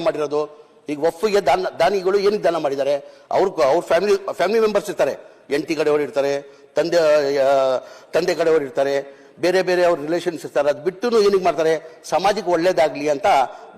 ಮಾಡಿರೋದು. ಈಗ ಒಪ್ಪಿಗೆ ದಾನ ದಾನಿಗಳು ಏನಕ್ಕೆ ದಾನ ಮಾಡಿದ್ದಾರೆ? ಅವ್ರ ಅವ್ರ ಫ್ಯಾಮಿಲಿ ಫ್ಯಾಮಿಲಿ ಮೆಂಬರ್ಸ್ ಇರ್ತಾರೆ. ಎಂಟಿ ಕಡೆಯವರು ಇರ್ತಾರೆ ತಂದೆ ತಂದೆ ಕಡೆಯವರು ಇರ್ತಾರೆ ಬೇರೆ ಬೇರೆ ಅವ್ರ ರಿಲೇಷನ್ಸ್ ಇರ್ತಾರೆ. ಅದು ಬಿಟ್ಟು ಏನಕ್ಕೆ ಮಾಡ್ತಾರೆ? ಸಮಾಜಕ್ಕೆ ಒಳ್ಳೇದಾಗಲಿ ಅಂತ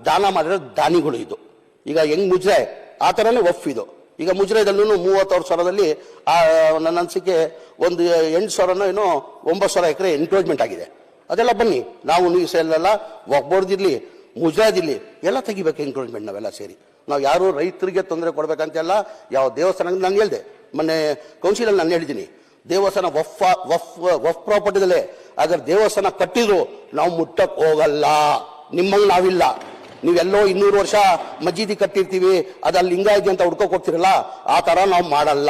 ದಾನ ಮಾಡಿರೋ ದಾನಿಗಳು ಇದು. ಈಗ ಹೆಂಗ್ ಮುಜ್ರೆ ಆ ಥರನೇ ಒಫ್ ಇದು ಈಗ ಮುಜ್ರೆದಲ್ಲೂ ಮೂವತ್ತವ್ರ ಸಾವಿರದಲ್ಲಿ ಆ, ನನ್ನ ಅನಿಸಿಕೆ ಒಂದು ಎಂಟು ಸಾವಿರನೋ ಏನೋ ಒಂಬತ್ತು ಸಾವಿರ ಎಕರೆ ಎನ್ಕ್ರೋಚ್ಮೆಂಟ್ ಆಗಿದೆ. ಅದೆಲ್ಲ ಬನ್ನಿ. ನಾವು ಸೇಲೆಲ್ಲ ಒಬ್ಬರ್ದಿರ್ಲಿ ಮುಜರಾದಿರ್ಲಿ ಎಲ್ಲ ತೆಗಿಬೇಕು ಎನ್ಕ್ರೋಚ್ಮೆಂಟ್ ನಾವೆಲ್ಲ ಸೇರಿ. ನಾವು ಯಾರು ರೈತರಿಗೆ ತೊಂದರೆ ಕೊಡಬೇಕಂತೆಲ್ಲ, ಯಾವ ದೇವಸ್ಥಾನ ನಾನು ಹೇಳಿದೆ, ಮೊನ್ನೆ ಕೌನ್ಸಿಲಲ್ಲಿ ನಾನು ಹೇಳಿದ್ದೀನಿ, ದೇವಸ್ಥಾನ ವಫ್ ವಫ್ ವಫ್ ಪ್ರಾಪರ್ಟಿದಲ್ಲೇ ಅದರ ದೇವಸ್ಥಾನ ಕಟ್ಟಿದ್ರು, ನಾವು ಮುಟ್ಟಕ್ಕೆ ಹೋಗಲ್ಲ ನಿಮ್ಮಲ್ಲಿ ನಾವಿಲ್ಲ. ನೀವೆಲ್ಲೋ ಇನ್ನೂರು ವರ್ಷ ಮಜೀದಿ ಕಟ್ಟಿರ್ತೀವಿ ಅದಲ್ಲಿ ಇದೆ ಅಂತ ಹುಡ್ಕೋ ಹೋಗ್ತಿರಲ್ಲ ಆ ತರ ನಾವು ಮಾಡಲ್ಲ.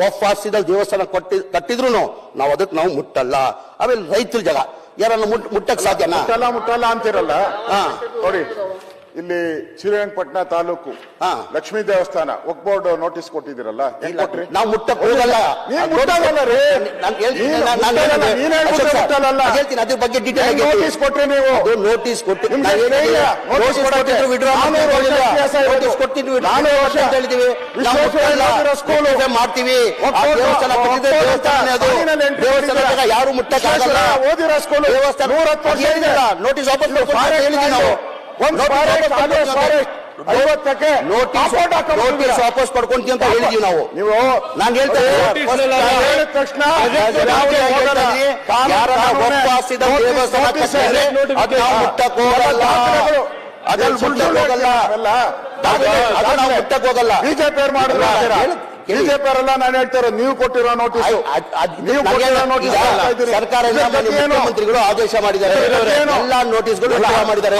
ವಫ್ ಆಸ್ತಿದಲ್ಲಿ ದೇವಸ್ಥಾನ ಕೊಟ್ಟಿ ಕಟ್ಟಿದ್ರು ನಾವು ಅದಕ್ಕೆ ನಾವು ಮುಟ್ಟಲ್ಲ. ಆಮೇಲೆ ರೈತರ ಜಾಗ ಯಾರನ್ನ ಮುಟ್ ಮುಟ್ಟಕ್ ಸಾಧ್ಯನಾ? ಮುಟ್ಟಲ್ಲ ಮುಟ್ಟಲ್ಲ ಅಂತಿರಲ್ಲ. ಹಾ. ನೋಡಿ. ಇಲ್ಲಿ ಶ್ರೀರಂಗಪಟ್ಟಣ ತಾಲೂಕು ಹಾ. ಲಕ್ಷ್ಮೀ ದೇವಸ್ಥಾನ ಒಕ್ ಬೋರ್ಡ್ ನೋಟಿಸ್ ಕೊಟ್ಟಿದ್ದೀರಲ್ಲ ಹೆಂಗ್ ಇಲ್ಲ, ಕೊಟ್ರಿ ನಾವು ಮುಟ್ಟಕ್ ಹೋಗಲ್ಲ ನೀನ್ ಮುಟ್ಟಲ್ಲ ರೀ. ನಾನು ಹೇಳ್ತೀನಿ ನೀನು ನಾನು- ನಾನು ಮುಟ್ಟಲ್ಲ, ಹೇಳಿದೆ. ನೀನ್ ಹೇಳ್ಬಿಟ್ಟು ಅಶೋಕ್ ಸರ್, ಮುಟ್ಟಲ್ಲ. ನಾನು ಹೇಳ್ತೀನಿ ಅದ್ರ ಬಗ್ಗೆ ಡೀಟೇಲ್ ಹೆಂಗ್ ನೋಟಿಸ್ ಕೊಟ್ರಿ ನೀವು ಅದು ನೋಟಿಸ್ ಕೊಟ್ಟು ನಿಮ್ಗೆ ನಾವು ಹೇಳಿದ್ದೀವಿ. ಧೈರ್ಯ, ನೋಟಿಸ್ ನೋಟಿಸ್ ಕೊಡಕ್ಕೆ. ಕೊಟ್ಟಿದ್ರು withdraw ನಾನೂರು ಮಾಡ್ತೀವಿ ವರ್ಷ ಹೇಳಿಲ್ಲ. ಇತಿಹಾಸ ನೋಟಿಸ್ ಇರೋದು. withdraw ನಾನೂರು ಮಾಡ್ತೀವಿ ಅಂತ ವರ್ಷ ನಾವು ವಿಶ್ವೇಶ್ವರಯ್ಯ ಸ್ಕೂಲು. ಮಾಡ್ತೀವಿ ಆ ದೇವಸ್ಥಾನ ಅದು ಜಾಗ ಯಾರು ಮುಟ್ಟಕ್ಕಾಗಲ್ಲ ವಿಶ್ವೇಶ್ವರಯ್ಯ ಓದಿರೋ ಸ್ಕೂಲು. ದೇವಸ್ಥಾನ ನೂರತ್ತು ವರ್ಷ ಇದೆ. ನೋಟಿಸ್ ವಾಪಸ್ ಅಂತ ಫಾರೆಸ್ಟ್ ಹೇಳಿದ್ವಿ ನಾವು ಒಂದು ಐವತ್ತಕ್ಕೆ ನೋಟಿಸ್? ವಾಪಸ್ ಪಡ್ಕೊಂತೀವಿ ಅಂತ ಹೇಳಿದೀವಿ ನಾವು. ನೀವು ನಾನು ಹೇಳ್ತಾ ತಕ್ಷಣ ಹೋಗಲ್ಲ. ಬಿಜೆಪಿ ಮಾಡಿದ್ರು. ಬಿಜೆಪಿ ಅವರೆಲ್ಲ ನಾನು ಹೇಳ್ತಾರೆ ನೀವು ಕೊಟ್ಟಿರೋ ನೋಟಿಸ್ ನೀವು ಕೊಟ್ಟಿರೋ ನೋಟಿಸ್ ಸರ್ಕಾರ? ಮುಖ್ಯಮಂತ್ರಿಗಳು ಆದೇಶ ಮಾಡಿದ್ದಾರೆ. ಎಲ್ಲ ನೋಟಿಸ್ಗಳು ಮಾಡಿದ್ದಾರೆ.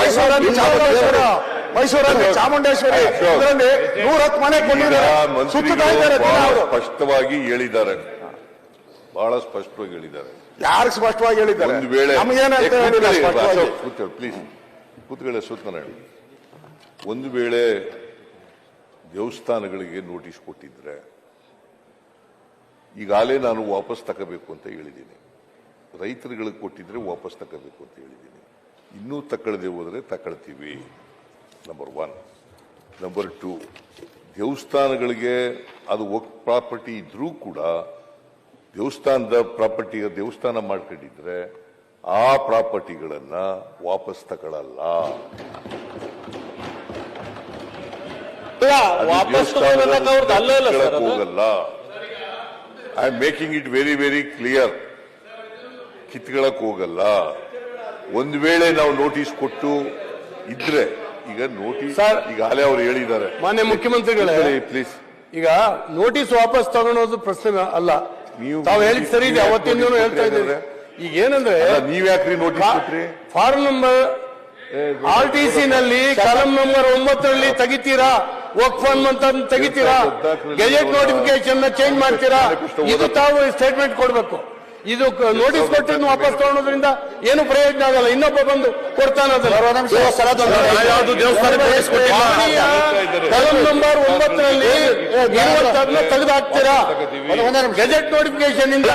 ಮೈಸೂರಲ್ಲಿ ಚಾಮುಂಡೇಶ್ವರಿ ನೂರ ಇದರಲ್ಲಿ ನೂರತ್ತು ಮನೆ ಕೊಂಡಿದ್ದಾರೆ ಸುತ್ತಾ ಇದ್ದಾರೆ ಅವರು. ಸ್ಪಷ್ಟವಾಗಿ ಹೇಳಿದ್ದಾರೆ. ಬಹಳ ಸ್ಪಷ್ಟವಾಗಿ ಹೇಳಿದ್ದಾರೆ. ಯಾರು ಸ್ಪಷ್ಟವಾಗಿ ಹೇಳಿದ್ದಾರೆ? ಒಂದು ವೇಳೆ ಪ್ಲೀಸ್ ಕೂತ್ಕೊಳ್ಳಿ ಸೂತ್ನಾರಾಯಣ ಒಂದು ವೇಳೆ ದೇವಸ್ಥಾನಗಳಿಗೆ ನೋಟಿಸ್ ಕೊಟ್ಟಿದ್ರೆ ಈಗಾಗಲೇ ನಾನು ವಾಪಸ್ ತಗೋಬೇಕು ಅಂತ ಹೇಳಿದ್ದೀನಿ. ರೈತರುಗಳಿಗೆ ಕೊಟ್ಟಿದ್ರೆ ವಾಪಸ್ ತಗೋಬೇಕು ಅಂತ ಹೇಳಿದ್ದೀನಿ. ಇನ್ನೂ ತಕ್ಕಳದೆ ಹೋದರೆ ತಕೊಳ್ತೀವಿ ನಂಬರ್ ಒನ್ ನಂಬರ್ ಟು ದೇವಸ್ಥಾನಗಳಿಗೆ ಅದು ಒಕ್ ಪ್ರಾಪರ್ಟಿ ಇದ್ರೂ ಕೂಡ ದೇವಸ್ಥಾನದ ಪ್ರಾಪರ್ಟಿ ದೇವಸ್ಥಾನ ಮಾಡ್ಕೊಂಡಿದ್ರೆ ಆ ಪ್ರಾಪರ್ಟಿಗಳನ್ನ ವಾಪಸ್ ತಗೊಳ್ಳಲ್ಲ ಹೋಗಲ್ಲ. I am making it very very clear ಕಿತ್ಕೊಳಕ್ ಹೋಗಲ್ಲ ಒಂದ್ ವೇಳೆ ನಾವು ನೋಟಿಸ್ ಕೊಟ್ಟು ಇದ್ರೆ ಈಗ ನೋಟಿಸ್ ಈಗ ಈಗಾಗಲೇ ಅವ್ರು ಹೇಳಿದ್ದಾರೆ. ಮಾನ್ಯ ಮುಖ್ಯಮಂತ್ರಿಗಳೇ ಪ್ಲೀಸ್ ಈಗ ನೋಟಿಸ್ ವಾಪಸ್ ತಗೊಳೋದು ಪ್ರಶ್ನೆ ಅಲ್ಲ. ನೀವು- ತಾವು ಹೇಳಿದ ಸರಿ ಇದೆ ನೀವು ಯಾಕೆ ಅವತ್ತಿಂದ notice ಹೇಳ್ತಾ ಕೊಟ್ಟಿದ್ದಾರೆ? ಈಗ ಏನಂದ್ರೆ ನೀವ್ ಯಾಕ್ರಿ ನೋಟಿಸ್ ಕೊಟ್ರಿ? Form number R T C ನಲ್ಲಿ ಕಲಂ ನಂಬರ್ ಒಂಬತ್ತರಲ್ಲಿ ತೆಗಿತೀರಾ? ವರ್ಕ್ ಫಾರ್ಮ್ ಅಂತ ತೆಗಿತೀರಾ ಗೆಜೆಟ್ ನೋಟಿಫಿಕೇಶನ್ ಚೇಂಜ್ ಮಾಡ್ತೀರಾ ಇದು ತಾವು ಸ್ಟೇಟ್ಮೆಂಟ್ ಕೊಡ್ಬೇಕು ಇದು ನೋಟಿಸ್ ಕೊಟ್ಟಿದ್ದು ವಾಪಸ್ ತಗೊಳೋದ್ರಿಂದ ಏನು ಪ್ರಯೋಜನ ಆಗಲ್ಲ ಇನ್ನೊಬ್ಬ ಬಂದು ಕೊಡ್ತಾನ. ಕಲಂ ನಂಬರ್ ಒಂಬತ್ತರಲ್ಲಿ ಇರುವಂತದನ್ನ ತೆಗೆದು ಹಾಕ್ತೀರಾ ಗೆಜೆಟ್ ನೋಟಿಫಿಕೇಶನ್ ಇಂದ